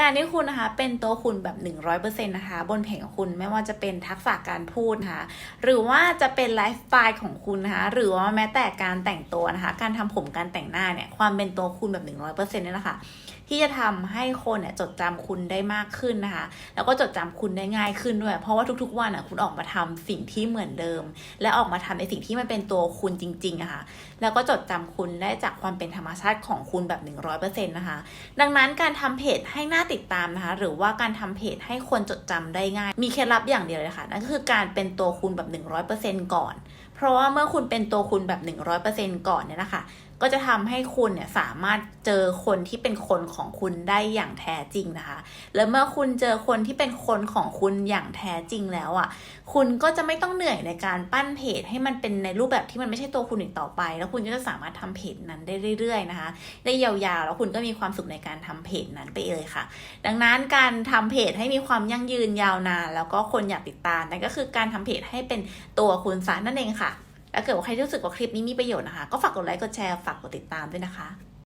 การที่คุณนะคะเป็นตัวคุณแบบ 100%นะคะบนเพจของคุณไม่ว่าจะเป็นทักษะการพูดนะคะหรือว่าจะเป็นไลฟ์สไตล์ของคุณนะคะหรือว่าแม้แต่การแต่งตัวนะคะการทำผมการแต่งหน้าเนี่ยความเป็นตัวคุณแบบ 100%เนี่ยแหละคะที่จะทำให้คนเนี่ยจดจำคุณได้มากขึ้นนะคะแล้วก็จดจำคุณได้ง่ายขึ้นด้วย เพราะว่าทุกๆวันอะคุณออกมาทำสิ่งที่เหมือนเดิม และออกมาทำในสิ่งที่มันเป็นตัวคุณจริงๆอะค่ะแล้วก็จดจำคุณได้จากความเป็นธรรมชาติของคุณแบบ 100%นะคะดังนั้นการทำเพจให้น่าติดตามนะคะ หรือว่าการทำเพจให้คนจดจำได้ง่าย มีเคล็ดลับอย่างเดียวเลยค่ะ นั่นก็คือการเป็นตัวคุณแบบ 100%ก่อน เพราะว่าเมื่อคุณเป็นตัวคุณแบบ 100%ก่อนเนี่ยนะคะ ก็จะทำให้คุณเนี่ยสามารถเจอคนที่เป็นคนของคุณได้อย่างแท้จริงนะคะ แล้วเมื่อคุณเจอคนที่เป็นคนของคุณอย่างแท้จริงแล้วอะ คุณก็จะไม่ต้องเหนื่อยในการปั้นเพจให้มันเป็นในรูปแบบที่มันไม่ใช่ตัวคุณอีกต่อไป แล้วคุณก็จะสามารถทำเพจนั้นได้เรื่อย ๆนะคะ ได้ยาวๆ แล้วคุณก็มีความสุขในการทำเพจนั้นไปเลยค่ะ ดังนั้นการทำเพจให้มีความยั่งยืนยาวนาน แล้วก็คนอยากติดตามนั่นก็คือการทำเพจให้เป็นตัวคุณซะนั่นเองค่ะ ถ้าเกิดว่าใครรู้สึกว่าคลิปนี้มีประโยชน์นะคะ ก็ฝากกดไลค์กดแชร์ฝากกดติดตามด้วยนะคะ